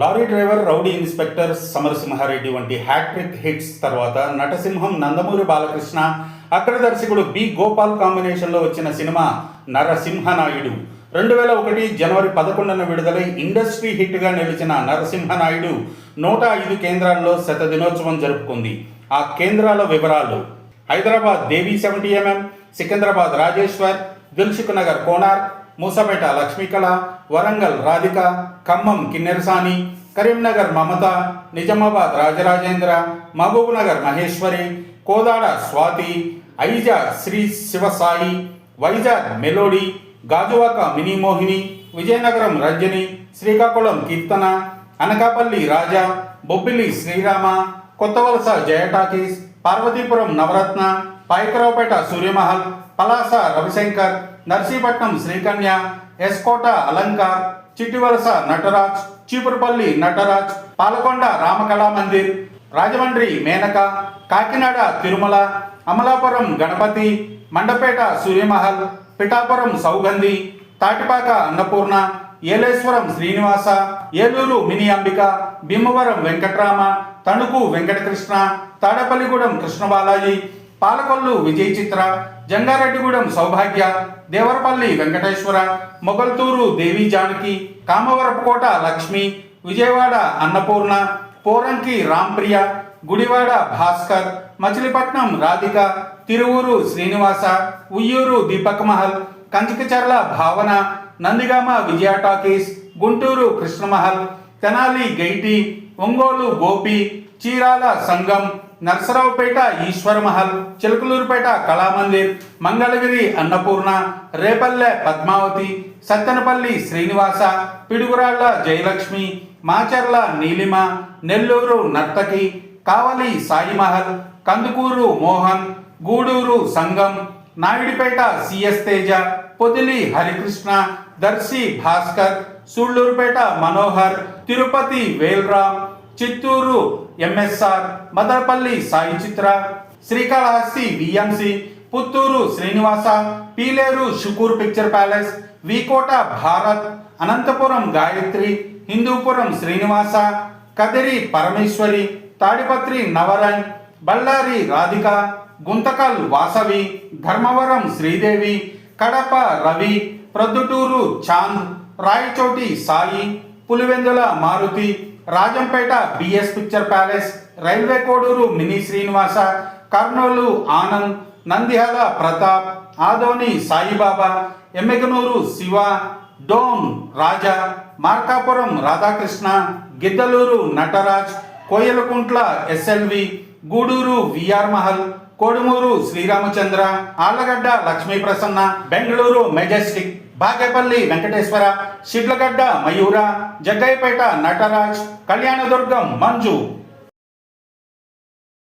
Lorry driver rowdy inspector Samarasimha Reddy వంటి hat trick hits తర్వాత నటసింహం నందమూరి బాలకృష్ణ అగ్ర దర్శకుడు బి గోపాల్ కాంబినేషన్లో వచ్చిన సినిమా నరసింహనాయుడు. రెండు వేల ఒకటి జనవరి పదకొండున విడుదలై ఇండస్ట్రీ హిట్గా నిలిచిన నరసింహనాయుడు నూట ఐదు కేంద్రాల్లో శత దినోత్సవం జరుపుకుంది. ఆ కేంద్రాల వివరాలు Hyderabad Devi seventy MM Secunderabad Rajeshwar Dilsukh Nagar Konark Moosapet Lakshmikala Warangal Radhika Khammam Kinnerasani Karimnagar Mamata Nizamabad Rajarajendra Mahabubnagar Maheshwari Kodad Swathi Aiza Shri Sivasai Vizag melody Gajuwaka mini Mohini Vizianagaram Ranjani Srikakulam Keerthana Anakapalli Raja Bobbili Srirama Kothavalasa Jaya talkies Parvathipuram Navaratna Payakaraopeta Suryamahal Palasa Ravishankar Narsipatnam Srikanya S Kota Alankar Chittivalasa Nataraj Cheepurupalli Nataraj Palakonda Ramakala Mandir Rajahmundry Menaka Kakinada Tirumala Amalapuram Ganapathi Mandapeta Suryamahal Pithapuram Sougandhi Tatipaka Annapurna Eleswaram Srinivasa Eluru mini Ambika Bhimavaram Venkatrama Tanuku Venkatakrishna Tadepalligudem Krishnabalaji Palakollu Vijay Chitra Jangareddygudem Soubhagya Devarapalli Venkateswara Mogalturu Devi Janaki Kamavarapukota Lakshmi Vijayawada Annapurna Poranki Rampriya Gudivada Bhaskar Machilipatnam Radhika Tiruvuru Srinivasa Vuyyuru Deepak Mahal Kanchikacherla Bhavana Nandigama Vijaya talkies Guntur Krishnamahal Tenali Gaiety Ongole Gopi Chirala Sangam Narasaraopet Eswaramahal Chilakaluripet Kalamandir Mangalagiri Annapurna Repalle Padmavathi Sattenapalli Srinivasa Piduguralla Jayalakshmi Macherla Neelima Nellore Narthaki Kavali Saimahal Kandukur Mohan Gudur Sangam Naidupeta CS Teja Podili Harikrishna Darsi Bhaskar Sullurpeta Manohar Tirupati Velram Chittoor MSR Madanapalle Sai Chitra Srikalahasti VMC Puttur Srinivasa Pileru Shukoor picture palace V Kota Bharat Anantapuram Gayatri Hindupuram Srinivasa Kadiri Parameshwari Tadipatri Navrang Bellary Radhika Guntakal Vasavi Dharmavaram Sridevi Kadapa Ravi Proddatur Chand Rayachoti Sai Pulivendula Maruthi Rajampet BS picture palace railway Koduru mini Srinivasa Kurnool Anand Nandyal Pratap Adoni Saibaba Yemmiganur Siva Dhone Raja Markapuram Radhakrishna Giddalur Nataraj Koilkuntla SLV Gudur VR Mahal Kodumur Sriramachandra Allagadda Lakshmi Prasanna Bengaluru Majestic Bagepalli Venkateswara Shidlaghatta Mayura Jaggayyapeta Nataraj Kalyandurg Manju.